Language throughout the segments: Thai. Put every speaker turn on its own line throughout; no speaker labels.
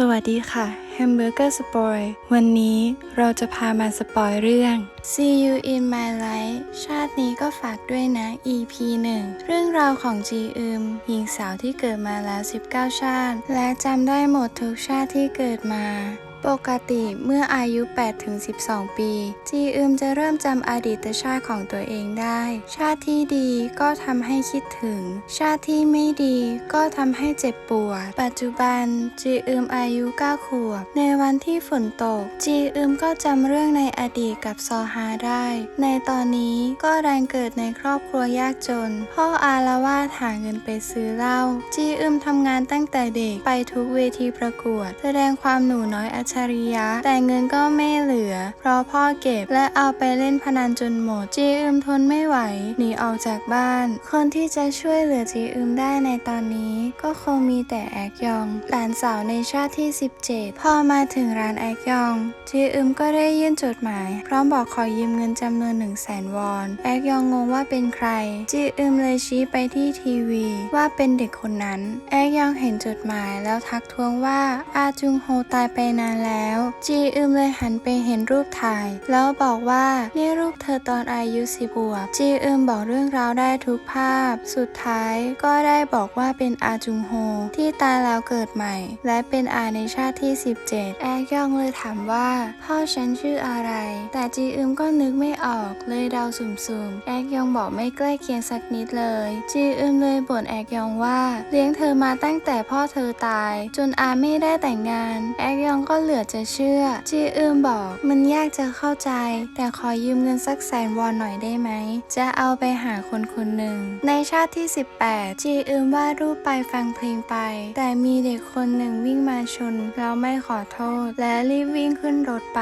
สวัสดีค่ะ Hamburger Spoil วันนี้เราจะพามาสปอยเรื่อง See You in My Life ชาตินี้ก็ฝากด้วยนะ EP 1 เรื่องราวของจีอึมหญิงสาวที่เกิดมาแล้ว 19 ชาติ และจำได้หมดทุกชาติที่เกิดมา ปกติเมื่ออายุ 8-12 ปี จีอึมจะเริ่มจำอดีตชาติของตัวเองได้ ชาติที่ดีก็ทำให้คิดถึง ชาติที่ไม่ดีก็ทำให้เจ็บปวด ปัจจุบัน จีอึมอายุ 9 ขวบ ในวันที่ฝนตก จีอึมก็จำเรื่องในอดีตกับซอฮาได้ ในตอนนี้ก็แรงเกิดในครอบครัวยากจน พ่ออาละวาดหาเงินไปซื้อเหล้า จีอึมทำงานตั้งแต่เด็กไปทุกเวทีประกวด แสดงความหนูน้อยอจฉริยะ แต่เงินก็ไม่เหลือ เพราะพ่อเก็บและเอาไปเล่นพนันจนหมด จีอึมทนไม่ไหว หนีออกจากบ้าน คนที่จะช่วยเหลือจีอึมได้ในตอนนี้ ก็คงมีแต่แอกยอง หลานสาวในชาติที่ 17 พอมาถึงร้านแอกยอง จีอึมก็ได้ยื่นจดหมาย พร้อมบอกขอยืมเงินจำนวน1 0 0 0 0แสนวอน แอกยองงงว่าเป็นใคร จีอึมเลยชี้ไปที่ทีวี ว่าเป็นเด็กคนนั้น แอกยองเห็นจดหมายแล้วทักท้วงว่าอาจุงโฮตายไปนานแล้ว จีอึมเลยหันไปเห็นรูปถ่าย แล้วบอกว่านี่รูปเธอตอนอายุสิบวบจีอึมบอกเรื่องราวได้ทุกภาพ สุดท้ายก็ได้บอกว่าเป็นอาจุงโฮ ที่ตายแล้วเกิดใหม่ และเป็นอาในชาติที่ 17 แอกยองเลยถามว่าพ่อฉันชื่ออะไร แต่จีอึมก็นึกไม่ออกเลยเดาสุ่มๆ แอกยองบอกไม่ใกล้เคียงสักนิดเลย จีอึมเลยบ่นแอกยองว่า เลี้ยงเธอมาตั้งแต่พ่อเธอตาย จนอาไม่ได้แต่งงาน แอกยองก็เหลือจะเชื่อ จีอึมบอก มันยากจะเข้าใจ แต่ขอยืมเงินสักแสนวอนหน่อยได้ไหม จะเอาไปหาคนคนหนึ่ง ในชาติที่ 18 จีอึมวาดรูปไปฟังเพลงไป แต่มีเด็กคนหนึ่งวิ่งมาชนแล้วไม่ขอโทษ และรีบวิ่งขึ้นรถไป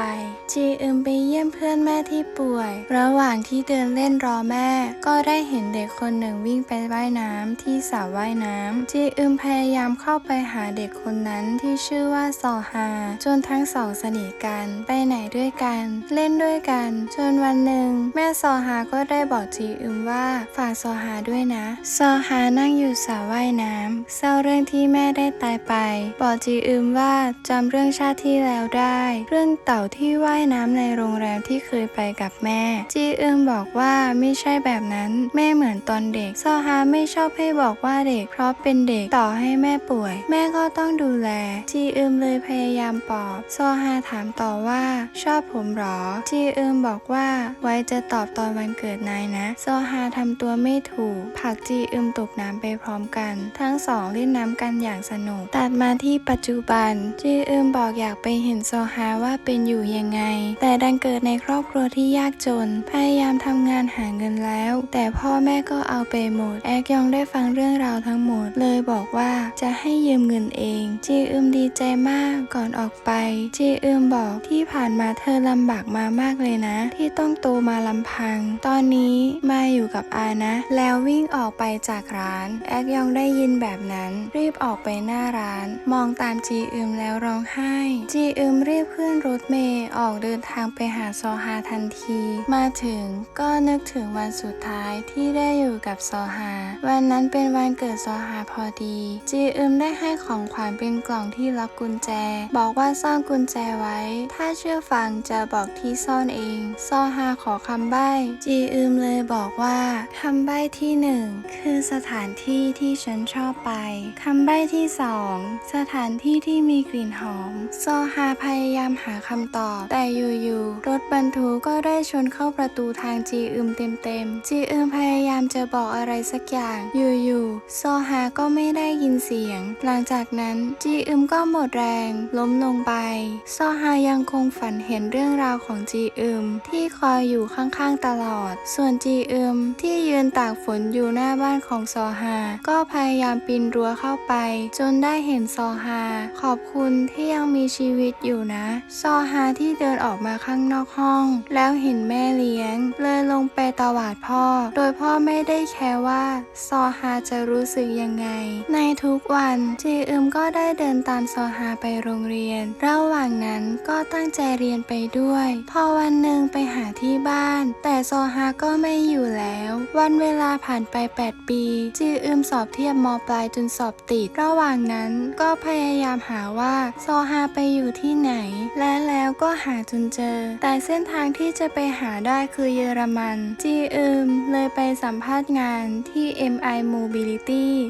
จีอึมไปเยี่ยมเพื่อนแม่ที่ป่วย ระหว่างที่เดินเล่นรอแม่ ก็ได้เห็นเด็กคนหนึ่งวิ่งไปว่ายน้ำที่สระว่ายน้ำจีอึมพยายามเข้าไปหาเด็กคนนั้นที่ชื่อว่าซอฮาจนทั้งสองสนิทกันไปไหนด้วยกัน เล่นด้วยกันจนวันหนึ่ง แม่ซอฮาก็ได้บอกจีอึมว่าฝากซอฮาด้วยนะซอฮานั่งอยู่สระว่ายน้ำเศร้าเรื่องที่แม่ได้ตายไป บอกจีอึมว่าจำเรื่องชาติที่แล้วได้ เรื่องเต่าที่ว่ายน้ำในโรงแรมที่เคยไปกับแม่ จีอึมบอกว่าไม่ใช่แบบนั้น แม่เหมือนตอนเด็กซอฮาไม่ชอบให้บอกว่าเด็ก เพราะเป็นเด็กต่อให้แม่ป่วย แม่ก็ต้องดูแล จีอึมเลยพยายามปลอบโซฮาถามต่อว่า ชอบผมหรอ จีอึมบอกว่า ไว้จะตอบตอนวันเกิดนายนะ โซฮาทำตัวไม่ถูกผลักจีอึมตกน้ำไปพร้อมกัน ทั้งสองเล่นน้ำกันอย่างสนุก ตัดมาที่ปัจจุบัน จีอึมบอกอยากไปเห็นโซฮาว่าเป็นอยู่ยังไง แต่ดันเกิดในครอบครัวที่ยากจน พยายามทำงานหาเงินแล้ว แต่พ่อแม่ก็เอาไปหมด แอกยองได้ฟังเรื่องราวทั้งหมด เลยบอกว่า จะให้ยืมเงินเอง จีอึมดีใจมากก่อนออกไป จีอึมบอกที่ผ่านมาเธอลำบากมามากเลยนะ ที่ต้องโตมาลำพัง ตอนนี้มาอยู่กับอานะ แล้ววิ่งออกไปจากร้าน แอกยองได้ยินแบบนั้น รีบออกไปหน้าร้าน มองตามจีอึมแล้วร้องไห้ จีอึมรีบขึ้นรถเมย์ออกเดินทางไปหาซอฮาทันที มาถึงก็นึกถึงวันสุดท้ายที่ได้อยู่กับซอฮาวันนั้นเป็นวันเกิดซอฮาพอดี จีีอึมได้ให้ของขวัญเป็นกล่องที่ล็อกกุญแจ บอกว่าซ่อนกุญแจไว้ ถ้าเชื่อฟังจะบอกที่ซ่อนเองซอฮาขอคำใบ้ จีอึมเลยบอกว่าคำใบ้ที่หนึ่งคือสถานที่ที่ฉันชอบไปคำใบ้ที่สองสถานที่ที่มีกลิ่นหอมซอฮาพยายามหาคำตอบ แต่อยู่ๆรถบรรทุกก็ได้ชนเข้าประตูทางจีอึมเต็มๆจีอึมพยายามจะบอกอะไรสักอย่างอยู่ๆ ซอฮาก็ไม่ได้ยินเสียง หลังจากนั้นจีอึมก็หมดแรง ล้มลงไป ซอฮายังคงฝันเห็นเรื่องราวของจีอึมที่คอยอยู่ข้างๆตลอด ส่วนจีอึมที่ยืนตากฝนอยู่หน้าบ้านของซอฮาก็พยายามปีนรั้วเข้าไป จนได้เห็นซอฮาขอบคุณที่ยังมีชีวิตอยู่นะ ซอฮาที่เดินออกมาข้างนอกห้อง แล้วเห็นแม่เลี้ยง เลยลงไปตวาดพ่อ โดยพ่อไม่ได้แคร์ว่า ซอฮาจะรู้สึกยังไง ในทุกวันจีอึมก็ได้เดินตามซอฮาไปโรงเรียน ระหว่างนั้นก็ตั้งใจเรียนไปด้วย พอวันหนึ่งไปหาที่บ้าน แต่ซอฮาก็ไม่อยู่แล้ว วันเวลาผ่านไป 8 ปี จีอึมสอบเทียบมปลายจนสอบติด ระหว่างนั้นก็พยายามหาว่าซอฮาไปอยู่ที่ไหน และแล้วก็หาจนเจอ แต่เส้นทางที่จะไปหาได้คือเยอรมัน จีอึมเลยไปสัมภาษณ์งานที่ MI Mobility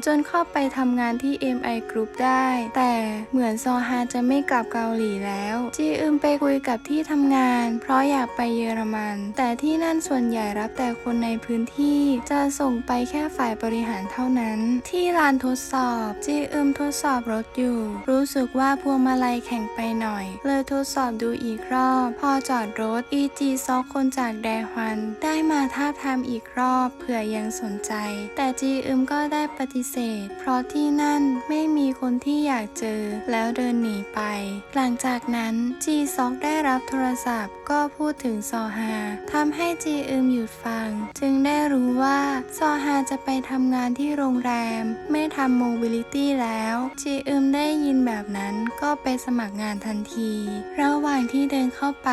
จนเข้าไปทำงานที่ MI Group ได้ แต่เหมือนซอฮาจะไม่กลับเกาหลีแล้ว จีอึมไปคุยกับที่ทำงาน เพราะอยากไปเยอรมัน แต่ที่นั่นส่วนใหญ่รับแต่คนในพื้นที่ จะส่งไปแค่ฝ่ายบริหารเท่านั้น ที่ลานทดสอบ จีอึมทดสอบรถอยู่ รู้สึกว่าพวงมาลัยแข็งไปหน่อย เลยทดสอบดูอีกรอบ พอจอดรถอีจีซอกคนจากแดฮวัน ได้มาท้าทามอีกรอบเผื่อยังสนใจ แต่จีอึมก็ได้ปฏิเสธ เพราะที่นั่นไม่มีคนที่อยากเจอ แล้วเดินหนีไป หลังจากนั้นจีซอกได้รับโทรศัพท์ก็พูดถึงซอฮาทำให้จีอึมหยุดฟัง จึงได้รู้ว่าซอฮาจะไปทำงานที่โรงแรม ไม่ทำโมบิลิตี้แล้ว จีอึมได้ยินแบบนั้นก็ไปสมัครงานทันที ระหว่างที่เดินเข้าไป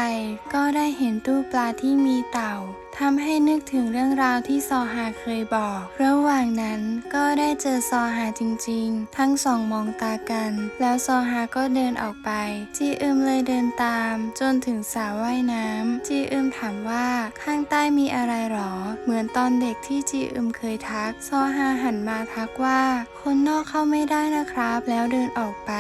ก็ได้เห็นตู้ปลาที่มีเต่า ทำให้นึกถึงเรื่องราวที่ซอฮาเคยบอก ระหว่างนั้นก็ได้เจอซอฮาจริงๆ ทั้งสองมองตากัน แล้วซอฮาก็เดินออกไป จีอึมเลยเดินตาม จนถึงสระว่ายน้ำจีอึมถามว่าข้างใต้มีอะไรหรอ เหมือนตอนเด็กที่จีอึมเคยทัก ซอฮาหันมาทักว่า คนนอกเข้าไม่ได้นะครับ แล้วเดินออกไป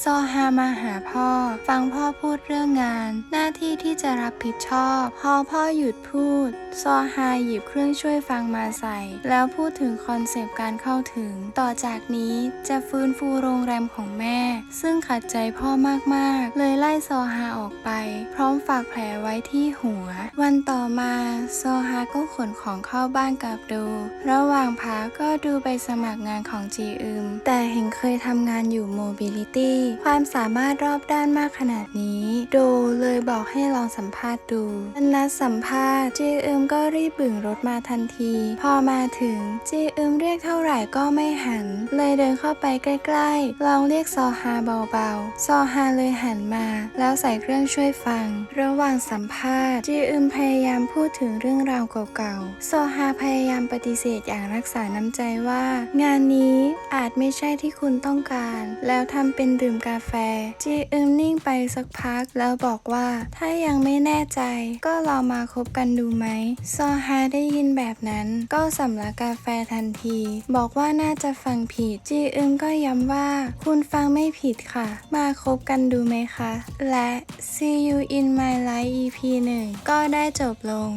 ซอฮามาหาพ่อ ฟังพ่อพูดเรื่องงาน หน้าที่ที่จะรับผิดชอบ พอพ่อหยุดพูด ซอฮาหยิบเครื่องช่วยฟังมาใส่ แล้วพูดถึงคอนเซปต์การเข้าถึง ต่อจากนี้จะฟื้นฟูโรงแรมของแม่ ซึ่งขัดใจพ่อมากๆ เลยไล่ซอฮาออกไป พร้อมฝากแผลไว้ที่หัว วันต่อมาซอฮาก็ขนของเข้าบ้านกับดู ระหว่างพักก็ดูไปสมัครงานของจีอึมแต่เห็นเคยทำงานอยู่โมบิลิตี้ความสามารถรอบด้านมากขนาดนี้ โดเลยบอกให้ลองสัมภาษณ์ดูวันนัดสัมภาษณ์จีอึมก็รีบบึ่งรถมาทันที พอมาถึงจีอึมเรียกเท่าไหร่ก็ไม่หัน เลยเดินเข้าไปใกล้ๆ ลองเรียกซอฮาเบาๆ ซอฮาเลยหันมา แล้วใส่เครื่องช่วยฟัง ระหว่างสัมภาษณ์จีอึมพยายามพูดถึงเรื่องราวเก่าๆ ซอฮาพยายามปฏิเสธอย่างรักษาน้ำใจว่า งานนี้อาจไม่ใช่ที่คุณต้องการ แล้วทำเป็นดื่มกาแฟ จีอึมนิ่งไปสักพักแล้วบอกว่า ถ้ายังไม่แน่ใจ ก็ลองมาคบกันดูไหม ซอฮาได้ยินแบบนั้น ก็สำลักกาแฟทันที บอกว่าน่าจะฟังผิด จีอึมก็ย้ำว่า คุณฟังไม่ผิดค่ะ มาคบกันดูไหมคะ และ See you in my life EP 1 ก็ได้จบลง